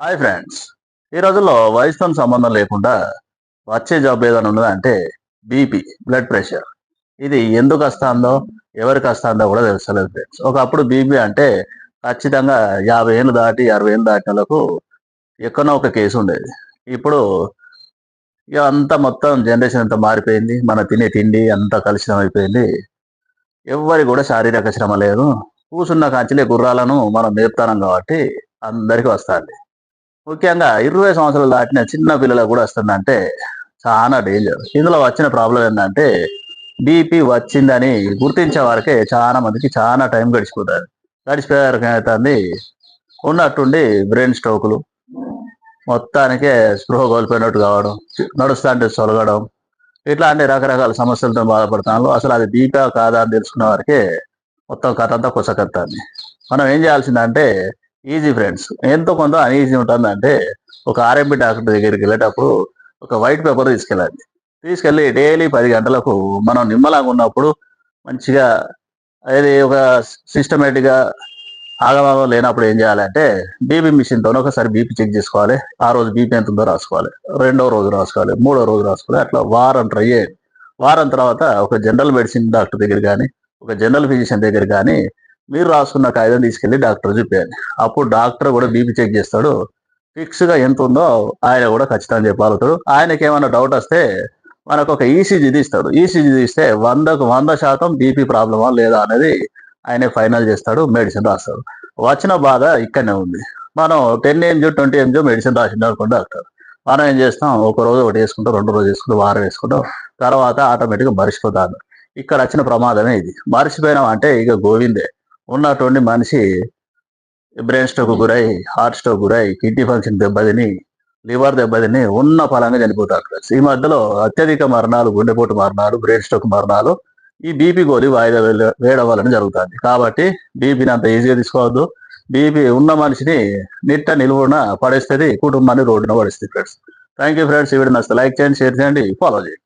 Hi friends ఈ రోజుల్లో వయసుతో సంబంధం లేకుండా వచ్చే జాబ్ ఏదైనా ఉన్నదా అంటే బీపీ బ్లడ్ ప్రెషర్ ఇది ఎందుకు వస్తుందో ఎవరికి వస్తుందో కూడా తెలుస్తలేదు ఫ్రెండ్స్ ఒకప్పుడు బీపీ అంటే ఖచ్చితంగా యాభై ఏళ్ళు దాటి అరవై ఏళ్ళు దాటిన వాళ్ళకు ఎక్కడో ఒక కేసు ఉండేది. ఇప్పుడు ఇక అంతా మొత్తం జనరేషన్ అంతా మారిపోయింది. మన తినే తిండి అంతా కలుషితం అయిపోయింది. ఎవరికి కూడా శారీరక శ్రమ లేదు. కూసున్న కాంచిలే గుర్రాలను మనం మేపుతానం కాబట్టి అందరికీ వస్తుంది. ముఖ్యంగా ఇరవై సంవత్సరాలు దాటిన చిన్న పిల్లలకు కూడా వస్తుందంటే చాలా డేంజర్ ఇందులో వచ్చిన ప్రాబ్లం ఏంటంటే బీపీ వచ్చిందని గుర్తించే వారికే చాలా మందికి చాలా టైం గడిచిపోతుంది. గడిచిపోయారు అవుతుంది ఉన్నట్టుండి బ్రెయిన్ స్ట్రోకులు మొత్తానికే స్పృహ కోల్పోయినట్టు కావడం నడుస్తుంటే సొలగడం ఇట్లాంటి రకరకాల సమస్యలతో బాధపడుతున్నాను అసలు అది బీపీ కాదా అని తెలుసుకున్న వారికి మొత్తం కథ అంతా కొసకత్తాన్ని మనం ఏం చేయాల్సిందంటే ఈజీ ఫ్రెండ్స్ ఎంతో కొంత అన్ఈజీ ఉంటుందంటే ఒక ఆర్ఎంపీ డాక్టర్ దగ్గరికి వెళ్ళేటప్పుడు ఒక వైట్ పేపర్ తీసుకెళ్ళండి తీసుకెళ్ళి డైలీ పది గంటలకు మనం నిమ్మలాగా ఉన్నప్పుడు మంచిగా అది ఒక సిస్టమేటిక్గా ఆగమాగం లేనప్పుడు ఏం చేయాలంటే బీపీ మిషన్తో ఒకసారి బీపీ చెక్ చేసుకోవాలి. ఆ రోజు బీపీ ఎంత ఉందో రాసుకోవాలి. రెండో రోజు రాసుకోవాలి. మూడో రోజు రాసుకోవాలి. అట్లా వారం ట్రై చేయండి. వారం తర్వాత ఒక జనరల్ మెడిసిన్ డాక్టర్ దగ్గర కానీ ఒక జనరల్ ఫిజిషియన్ దగ్గర కానీ మీరు రాసుకున్న కాగితం తీసుకెళ్ళి డాక్టర్ చూపించండి అప్పుడు డాక్టర్ కూడా బీపీ చెక్ చేస్తాడు. ఫిక్స్గా ఎంత ఉందో ఆయన కూడా ఖచ్చితంగా చెప్పగలుగుతాడు. ఆయనకి ఏమైనా డౌట్ వస్తే మనకు ఒక ఈసీజీ తీస్తాడు. ఈసీజీ తీస్తే వందకు వంద శాతం బీపీ ప్రాబ్లమా లేదా అనేది ఆయన ఫైనల్ చేస్తాడు మెడిసిన్ రాస్తాడు. వచ్చిన బాధ ఇక్కడనే ఉంది. మనం ten MG twenty MG medicine రాసిండు అనుకోండి డాక్టర్. మనం ఏం చేస్తాం? ఒక రోజు ఒకటి వేసుకుంటాం రెండు రోజు వేసుకుంటాం వారం వేసుకుంటాం. తర్వాత ఆటోమేటిక్గా మర్చిపోతాను ఇక్కడ వచ్చిన ప్రమాదమే ఇది. మర్చిపోయినాం అంటే ఇక గోవిందే. ఉన్నటువంటి మనిషి బ్రెయిన్ స్ట్రోక్ గురై హార్ట్ స్ట్రోక్ గురై కిడ్నీ ఫంక్షన్ దెబ్బతిని లివర్ దెబ్బతిని ఉన్న ఫలంగా చనిపోతారు ఈ మధ్యలో అత్యధిక మరణాలు గుండెపోటు మరణాలు బ్రెయిన్ స్ట్రోక్ మరణాలు ఈ బీపీ గోలి వాయిదా వేయడం వలన జరుగుతుంది. కాబట్టి బీపీని అంత ఈజీగా తీసుకోవద్దు. బీపీ ఉన్న మనిషిని నిట్ట నిలువున పడేస్తుంది కుటుంబాన్ని రోడ్డున పడేస్తుంది ఫ్రెండ్స్ థ్యాంక్ యూ ఫ్రెండ్స్ ఈ వీడియో నచ్చితే లైక్ చేయండి షేర్ చేయండి ఫాలో చేయండి.